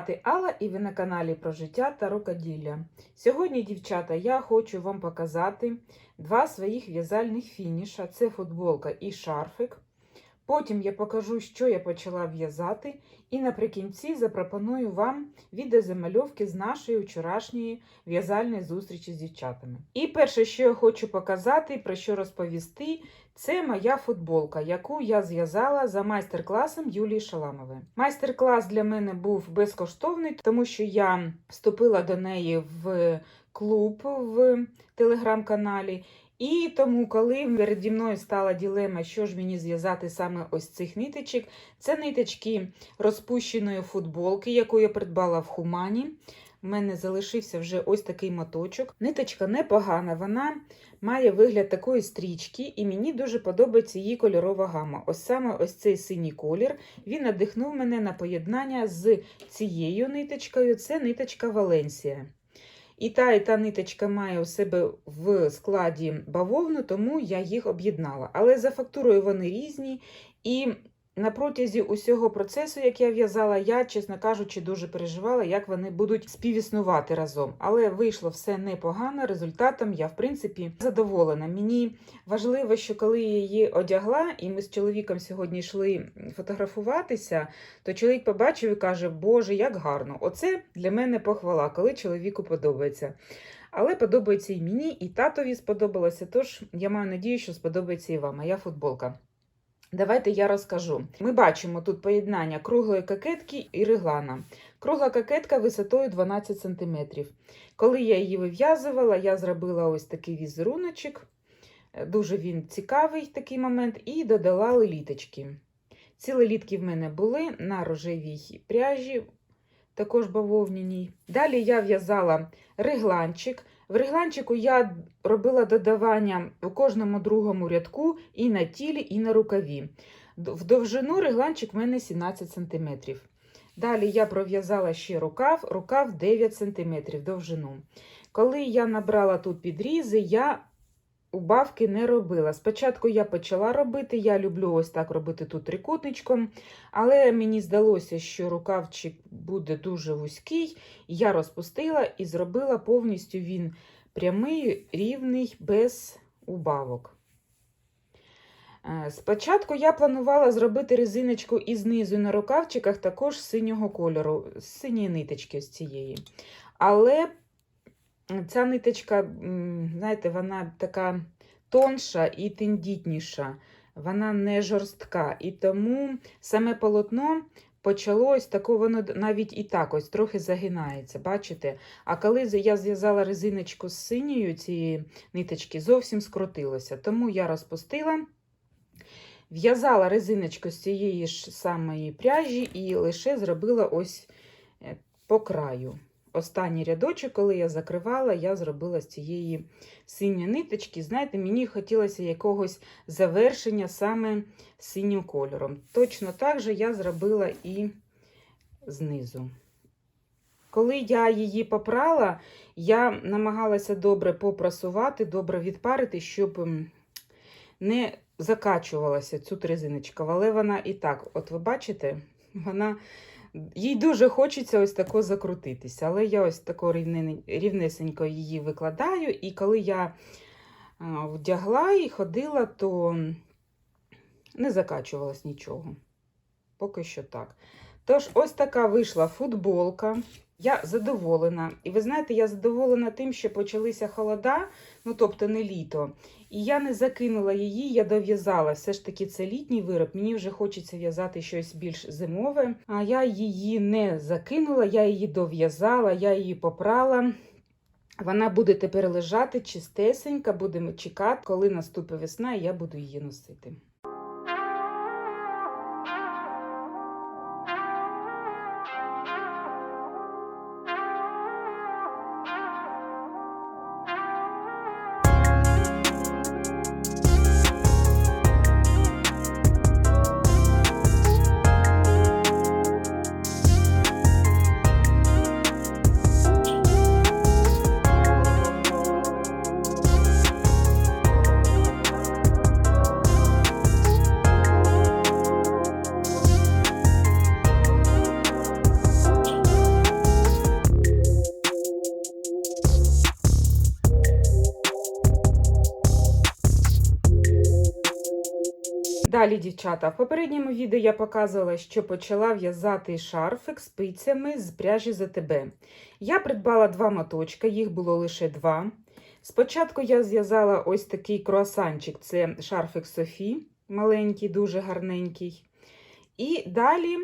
Звати Алла і ви на каналі про життя та рукоділля. Сьогодні, дівчата, я хочу вам показати два своїх в'язальних фініша: це футболка і шарфик. Потім я покажу, що я почала в'язати, і наприкінці запропоную вам відеозамальовки з нашої вчорашньої в'язальної зустрічі з дівчатами. І перше, що я хочу показати, про що розповісти, це моя футболка, яку я зв'язала за майстер-класом Юлії Шаламової. Майстер-клас для мене був безкоштовний, тому що я вступила до неї в клуб в телеграм-каналі. І тому, коли переді мною стала ділема, що ж мені зв'язати саме ось цих ниточок, це ниточки розпущеної футболки, яку я придбала в Хумані. У мене залишився вже ось такий моточок. Ниточка непогана, вона має вигляд такої стрічки, і мені дуже подобається її кольорова гама. Ось саме ось цей синій колір. Він надихнув мене на поєднання з цією ниточкою. Це ниточка Валенсія. І та, і та ниточка має у себе в складі бавовну, тому я їх об'єднала. Але за фактурою вони різні. І на протязі усього процесу, як я в'язала, я, чесно кажучи, дуже переживала, як вони будуть співіснувати разом. Але вийшло все непогано. Результатом я, в принципі, задоволена. Мені важливо, що коли я її одягла, і ми з чоловіком сьогодні йшли фотографуватися, то чоловік побачив і каже: Боже, як гарно! Оце для мене похвала, коли чоловіку подобається. Але подобається і мені, і татові сподобалося. Тож я маю надію, що сподобається і вам. Моя футболка. Давайте я розкажу. Ми бачимо тут поєднання круглої кокетки і реглана. Кругла кокетка висотою 12 см. Коли я її вив'язувала, я зробила ось такий візеруночок. Дуже він цікавий такий момент, і додала леліточки. Ці лелітки в мене були на рожевій пряжі, також бавовняній. Далі я в'язала регланчик. В регланчику я робила додавання у кожному другому рядку і на тілі, і на рукаві. В довжину регланчик в мене 17 см. Далі я пров'язала ще рукав, рукав 9 см довжину. Коли я набрала тут підрізи, я убавки не робила. Спочатку я почала робити, я люблю ось так робити тут трикутничком, але мені здалося, що рукавчик буде дуже вузький, я розпустила і зробила повністю він прямий, рівний, без убавок. Е, Спочатку я планувала зробити резиночку і знизу на рукавчиках також синього кольору, синьої ниточки з цієї. Але ця ниточка, знаєте, вона така тонша і тендітніша, вона не жорстка. І тому саме полотно почалось тако, воно навіть і так ось трохи загинається, бачите? А коли я зв'язала резиночку з синьою цієї ниточки, зовсім скрутилося. Тому я розпустила. В'язала резиночку з цієї ж самої пряжі і лише зробила ось е, по краю. Останній рядочок, коли я закривала, я зробила з цієї синьої ниточки. Знаєте, мені хотілося якогось завершення саме синім кольором. Точно так же я зробила і знизу. Коли я її попрала, я намагалася добре попрасувати, добре відпарити, щоб не закачувалася цю резиночка. Але вона і так, от ви бачите, вона. Їй дуже хочеться ось тако закрутитися, але я ось тако рівнесенько її викладаю, і коли я вдягла і ходила, то не закачувалось нічого. Поки що так. Тож, ось така вийшла футболка. Я задоволена. І ви знаєте, я задоволена тим, що почалися холода, ну тобто не літо. І я не закинула її, я дов'язала. Все ж таки, це літній вироб. Мені вже хочеться в'язати щось більш зимове. А я її не закинула, я її дов'язала, я її попрала. Вона буде тепер лежати чистесенька, будемо чекати, коли наступить весна, і я буду її носити. Далі, дівчата. В попередньому відео я показувала, що почала в'язати шарфик спицями з пряжі ЗТБ. Я придбала два моточка, їх було лише два. Спочатку я зв'язала ось такий круасанчик, це шарфик Софі, маленький, дуже гарненький. І далі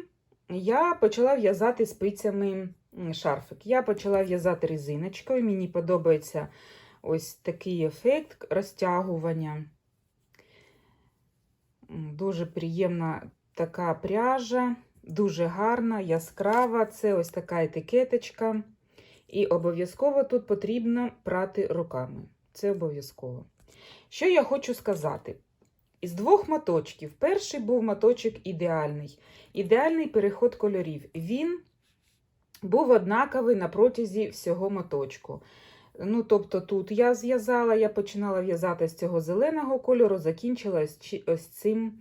я почала в'язати спицями шарфик. Я почала в'язати резиночкою. Мені подобається ось такий ефект розтягування. Дуже приємна така пряжа, дуже гарна, яскрава. Це ось така етикеточка. І обов'язково тут потрібно прати руками. Це обов'язково. Що я хочу сказати? Із двох моточків. Перший був моточок ідеальний. Ідеальний переход кольорів. Він був однаковий на протязі всього моточку. Ну, тобто тут я зв'язала, я починала в'язати з цього зеленого кольору, закінчила ось цим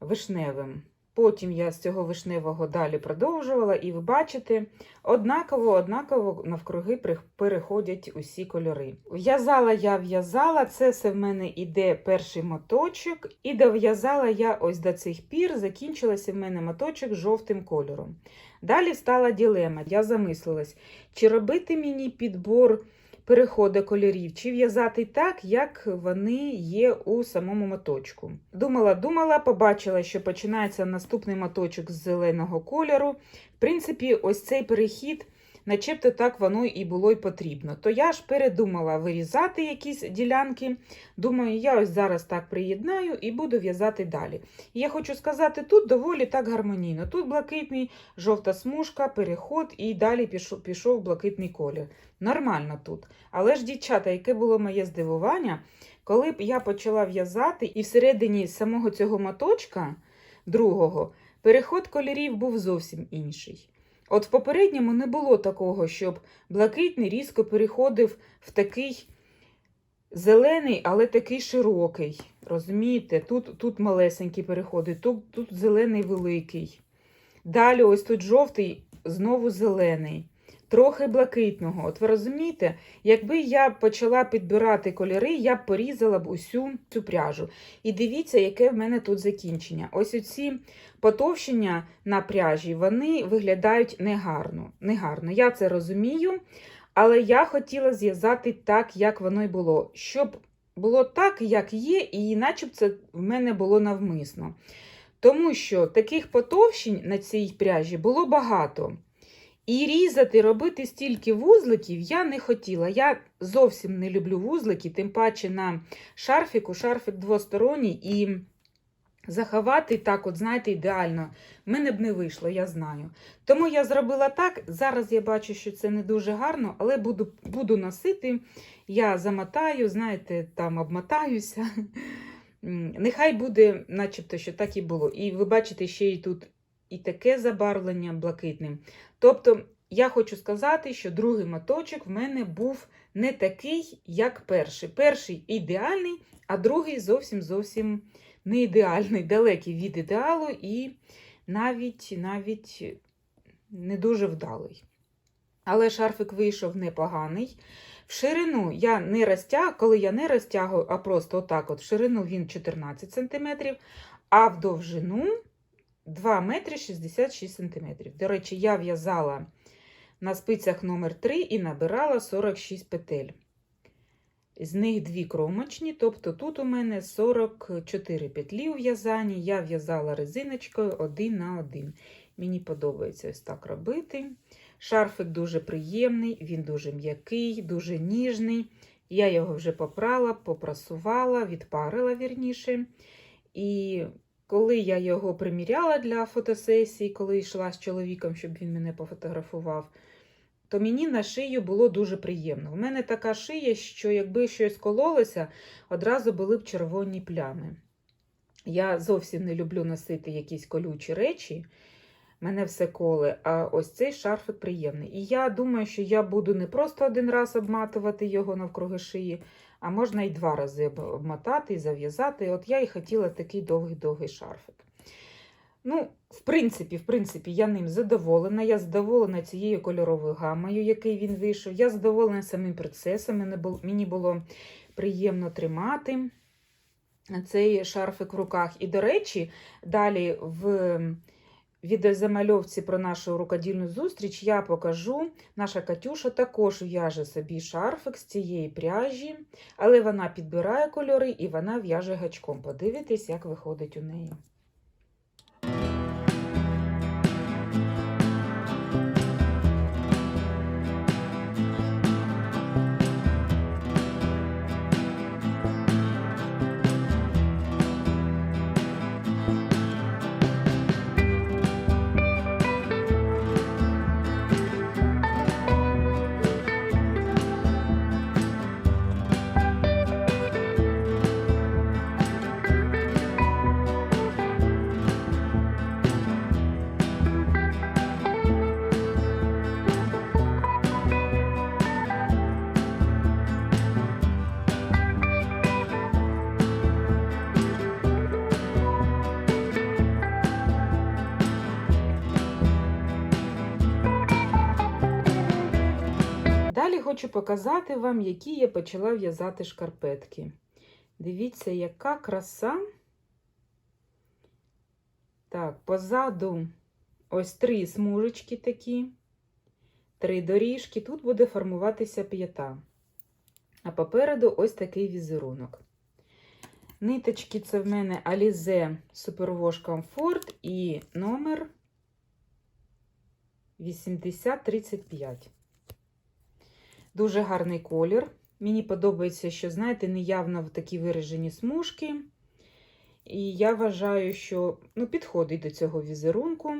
вишневим. Потім я з цього вишневого далі продовжувала, і ви бачите, однаково, однаково навкруги переходять усі кольори. В'язала я в'язала, це все в мене іде перший моточок, і дов'язала я ось до цих пір, закінчилася в мене моточок жовтим кольором. Далі стала ділема. Я замислилась, чи робити мені підбор переходу кольорів, чи в'язати так, як вони є у самому моточку. Думала, думала, побачила, що починається наступний моточок з зеленого кольору. В принципі, ось цей перехід, начебто так воно і було й потрібно. То я ж передумала вирізати якісь ділянки. Думаю, я ось зараз так приєднаю і буду в'язати далі. І я хочу сказати, тут доволі так гармонійно. Тут блакитний, жовта смужка, переход, і далі пішов, пішов блакитний колір. Нормально тут. Але ж, дівчата, яке було моє здивування, коли б я почала в'язати, і всередині самого цього моточка другого переход кольорів був зовсім інший. От в попередньому не було такого, щоб блакитний різко переходив в такий зелений, але такий широкий. Розумієте? Тут, тут малесенькі переходи, тут, тут зелений великий. Далі, ось тут жовтий, знову зелений. Трохи блакитного. От ви розумієте, якби я почала підбирати кольори, я б порізала б усю цю пряжу. І дивіться, яке в мене тут закінчення. Ось оці потовщення на пряжі, вони виглядають негарно. негарно. Я це розумію, але я хотіла зв'язати так, як воно й було. Щоб було так, як є, і начеб це в мене було навмисно. Тому що таких потовщень на цій пряжі було багато. І різати, робити стільки вузликів я не хотіла. Я зовсім не люблю вузлики, тим паче на шарфіку, шарфік двосторонній, і заховати так, от, знаєте, ідеально. Мене б не вийшло, я знаю. Тому я зробила так. Зараз я бачу, що це не дуже гарно, але буду, буду носити. Я замотаю, знаєте, там обмотаюся. Нехай буде, начебто, що так і було. І ви бачите, ще й тут і таке забарвлення блакитним. Тобто, я хочу сказати, що другий моточок в мене був не такий, як перший. Перший ідеальний, а другий зовсім зовсім не ідеальний, далекий від ідеалу і навіть, навіть не дуже вдалий. Але шарфик вийшов непоганий. В ширину я не розтяг, коли я не розтягую, а просто отак, от в ширину він 14 см, а в довжину 2 метри 66 см. До речі, я в'язала на спицях номер 3 і набирала 46 петель. З них дві кромочні, тобто тут у мене 44 петлі у в'язанні. Я в'язала резиночкою один на один. Мені подобається ось так робити. Шарфик дуже приємний, він дуже м'який, дуже ніжний. Я його вже попрала, попрасувала, відпарила вірніше. І коли я його приміряла для фотосесії, коли йшла з чоловіком, щоб він мене пофотографував, то мені на шию було дуже приємно. У мене така шия, що якби щось кололося, одразу були б червоні плями. Я зовсім не люблю носити якісь колючі речі, мене все коле, а ось цей шарфик приємний. І я думаю, що я буду не просто один раз обматувати його навкруги шиї, а можна і два рази обмотати і зав'язати. От я і хотіла такий довгий-довгий шарфик. Ну, в принципі, в принципі, я ним задоволена. Я задоволена цією кольоровою гамою, який він вийшов. Я задоволена самим процесом. Мені було приємно тримати. цей шарфик в руках. І, до речі, далі в відеозамальовці про нашу рукодільну зустріч я покажу. Наша Катюша також в'яже собі шарфик з цієї пряжі, але вона підбирає кольори і вона в'яже гачком. Подивитесь, як виходить у неї. Хочу показати вам, які я почала в'язати шкарпетки. Дивіться, яка краса. Так, позаду ось три смужечки такі, три доріжки. Тут буде формуватися п'ята. А попереду ось такий візерунок. Ниточки це в мене Alize Superwash Comfort і номер 8035. Дуже гарний колір. Мені подобається, що, знаєте, неявно в такі виражені смужки. І я вважаю, що ну, підходить до цього візерунку.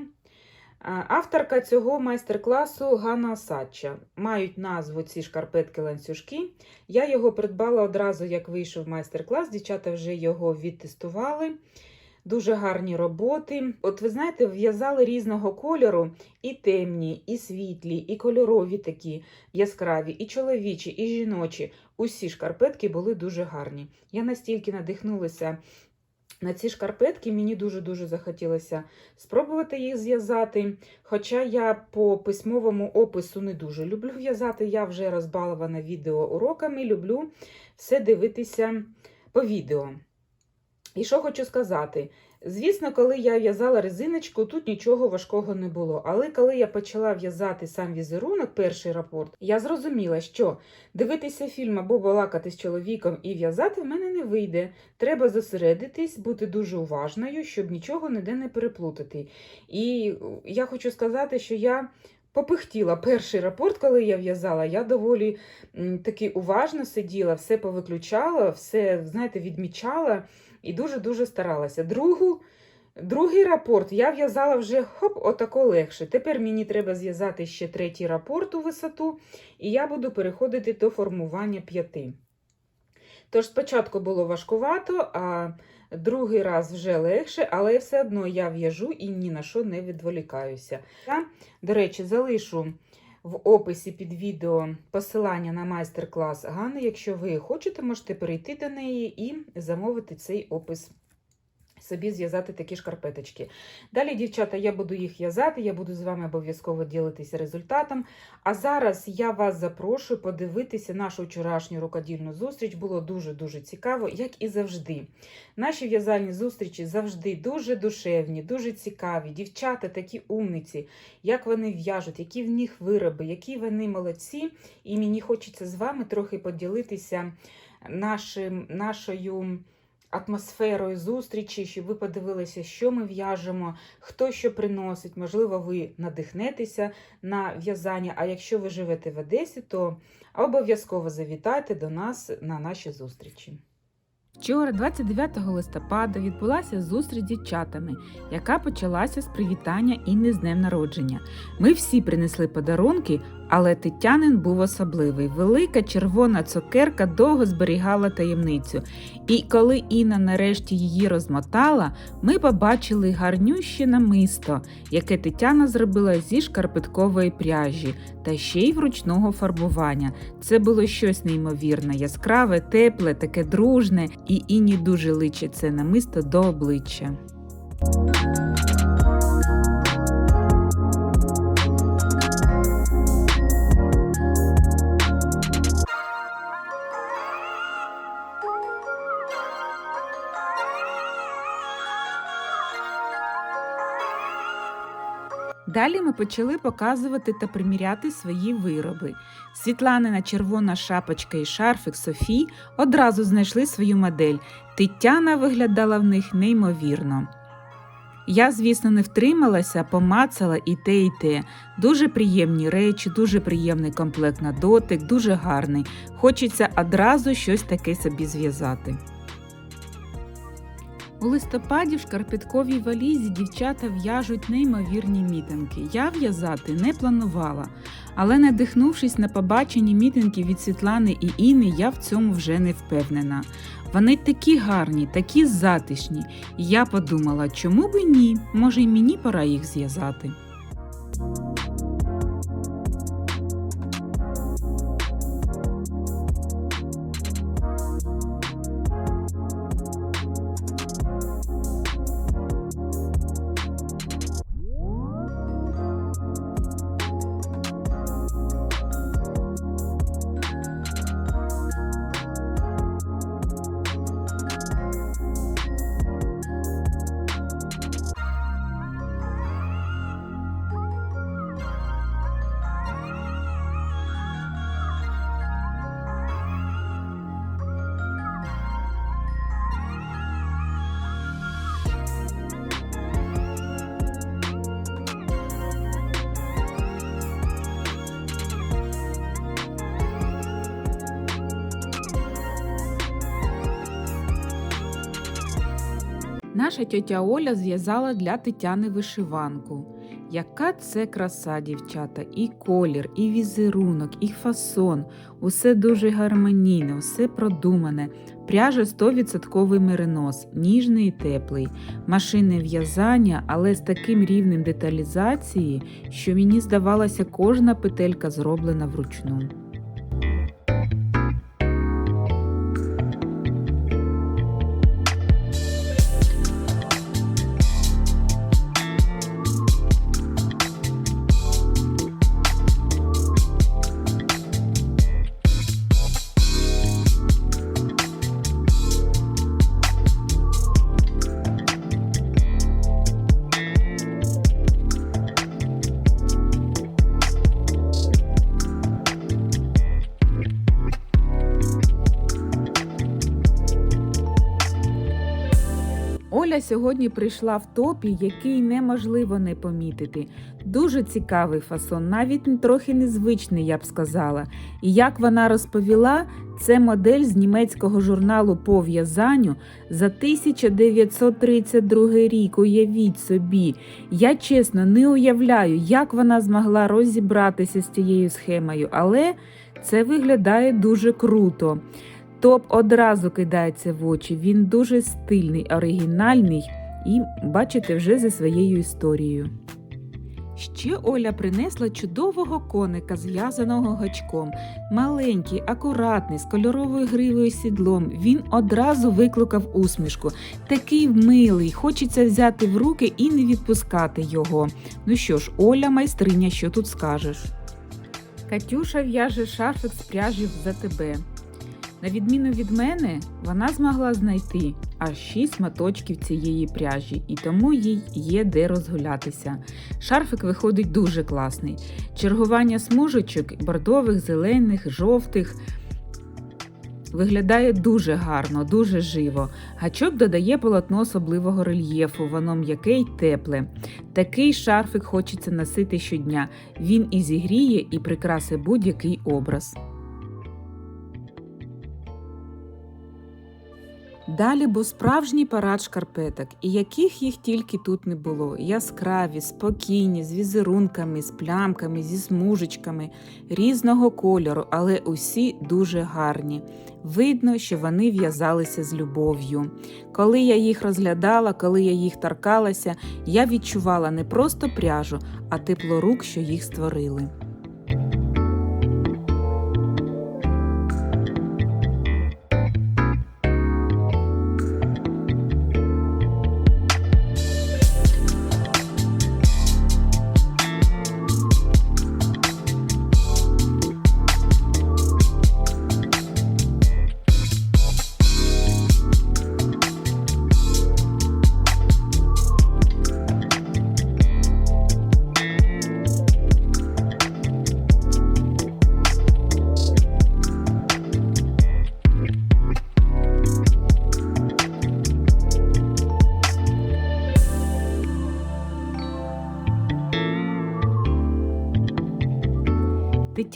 Авторка цього майстер-класу Ганна Сача. Мають назву ці шкарпетки-ланцюжки. Я його придбала одразу, як вийшов майстер-клас. Дівчата вже його відтестували. Дуже гарні роботи. От ви знаєте, в'язали різного кольору і темні, і світлі, і кольорові такі яскраві, і чоловічі, і жіночі. Усі шкарпетки були дуже гарні. Я настільки надихнулася на ці шкарпетки, мені дуже-дуже захотілося спробувати їх зв'язати. Хоча я по письмовому опису не дуже люблю в'язати, я вже розбалована відеоуроками, люблю все дивитися по відео. І що хочу сказати? Звісно, коли я в'язала резиночку, тут нічого важкого не було. Але коли я почала в'язати сам візерунок, перший рапорт, я зрозуміла, що дивитися фільм або балакати з чоловіком і в'язати в мене не вийде. Треба зосередитись, бути дуже уважною, щоб нічого ніде не переплутати. І я хочу сказати, що я. Попихтіла перший рапорт, коли я в'язала, я доволі таки уважно сиділа, все повиключала, все, знаєте, відмічала і дуже-дуже старалася. Другу, другий рапорт я в'язала вже хоп, отако легше. Тепер мені треба зв'язати ще третій рапорт у висоту, і я буду переходити до формування п'яти. Тож спочатку було важкувато, а другий раз вже легше, але все одно я в'яжу і ні на що не відволікаюся. Я, до речі, залишу в описі під відео посилання на майстер-клас Гани. Якщо ви хочете, можете перейти до неї і замовити цей опис. Собі зв'язати такі шкарпеточки. Далі, дівчата, я буду їх в'язати, я буду з вами обов'язково ділитися результатом. А зараз я вас запрошую подивитися нашу вчорашню рукодільну зустріч. Було дуже-дуже цікаво, як і завжди. Наші в'язальні зустрічі завжди дуже душевні, дуже цікаві. Дівчата такі умниці, як вони в'яжуть, які в них вироби, які вони молодці. І мені хочеться з вами трохи поділитися нашим, нашою атмосферою зустрічі, щоб ви подивилися, що ми в'яжемо, хто що приносить. Можливо, ви надихнетеся на в'язання. А якщо ви живете в Одесі, то обов'язково завітайте до нас на наші зустрічі. Вчора, 29 листопада, відбулася зустріч з дівчатами, яка почалася з привітання Інни з днем народження. Ми всі принесли подарунки, але Тетянин був особливий. Велика червона цукерка довго зберігала таємницю. І коли Інна нарешті її розмотала, ми побачили гарнюще намисто, яке Тетяна зробила зі шкарпеткової пряжі та ще й вручного фарбування. Це було щось неймовірне, яскраве, тепле, таке дружне, і Інні дуже личить це намисто до обличчя. Далі ми почали показувати та приміряти свої вироби. Світланина червона шапочка і шарфик Софій одразу знайшли свою модель. Тетяна виглядала в них неймовірно. Я, звісно, не втрималася, помацала і те, і те. Дуже приємні речі, дуже приємний комплект на дотик, дуже гарний. Хочеться одразу щось таке собі зв'язати. У листопаді в шкарпетковій валізі дівчата в'яжуть неймовірні мітинки. Я в'язати не планувала, але надихнувшись на побачені мітинки від Світлани і Інни, я в цьому вже не впевнена. Вони такі гарні, такі затишні, я подумала, чому б і ні? Може, й мені пора їх зв'язати. Наша тьотя Оля зв'язала для Тетяни вишиванку. Яка це краса, дівчата, і колір, і візерунок, і фасон. Усе дуже гармонійне, усе продумане. Пряжа 100% меринос, ніжний і теплий, машинне в'язання, але з таким рівнем деталізації, що мені здавалося, кожна петелька зроблена вручну. Сьогодні прийшла в топі, який неможливо не помітити. Дуже цікавий фасон, навіть трохи незвичний, я б сказала. І як вона розповіла, це модель з німецького журналу по в'язанню за 1932 рік. Уявіть собі. Я чесно не уявляю, як вона змогла розібратися з цією схемою, але це виглядає дуже круто. Топ одразу кидається в очі. Він дуже стильний, оригінальний і, бачите, вже за своєю історією. Ще Оля принесла чудового коника, зв'язаного гачком. Маленький, акуратний, з кольоровою гривою сідлом. Він одразу викликав усмішку. Такий милий, хочеться взяти в руки і не відпускати його. Ну що ж, Оля, майстриня, що тут скажеш? Катюша в'яже шарфик з пряжі за тебе. На відміну від мене, вона змогла знайти аж 6 моточків цієї пряжі, і тому їй є де розгулятися. Шарфик виходить дуже класний. Чергування смужечок бордових, зелених, жовтих. Виглядає дуже гарно, дуже живо. Гачок додає полотно особливого рельєфу, воно м'яке й тепле. Такий шарфик хочеться носити щодня. Він і зігріє, і прикрасить будь-який образ. Далі був справжній парад шкарпеток, і яких їх тільки тут не було. Яскраві, спокійні, з візерунками, з плямками, зі смужечками, різного кольору, але усі дуже гарні. Видно, що вони в'язалися з любов'ю. Коли я їх розглядала, коли я їх торкалася, я відчувала не просто пряжу, а тепло рук, що їх створили.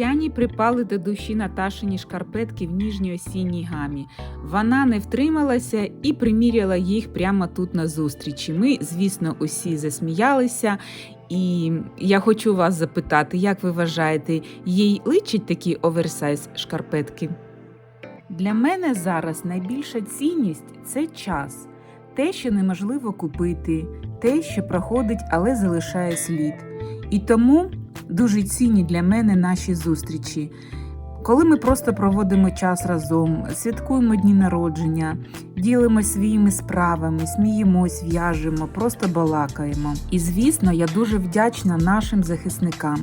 Тетяні припали до душі Наташині шкарпетки в ніжній осінній гамі. Вона не втрималася і приміряла їх прямо тут на зустрічі. Ми, звісно, усі засміялися. І я хочу вас запитати, як ви вважаєте, їй личить такі оверсайз шкарпетки? Для мене зараз найбільша цінність це час, те, що неможливо купити, те, що проходить, але залишає слід. І тому дуже цінні для мене наші зустрічі. Коли ми просто проводимо час разом, святкуємо дні народження, ділимося своїми справами, сміємось, в'яжемо, просто балакаємо. І звісно, я дуже вдячна нашим захисникам.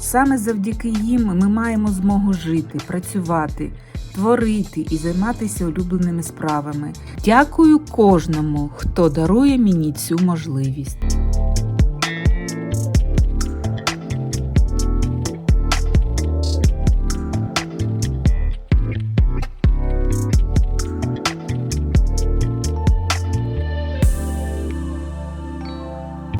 Саме завдяки їм ми маємо змогу жити, працювати, творити і займатися улюбленими справами. Дякую кожному, хто дарує мені цю можливість.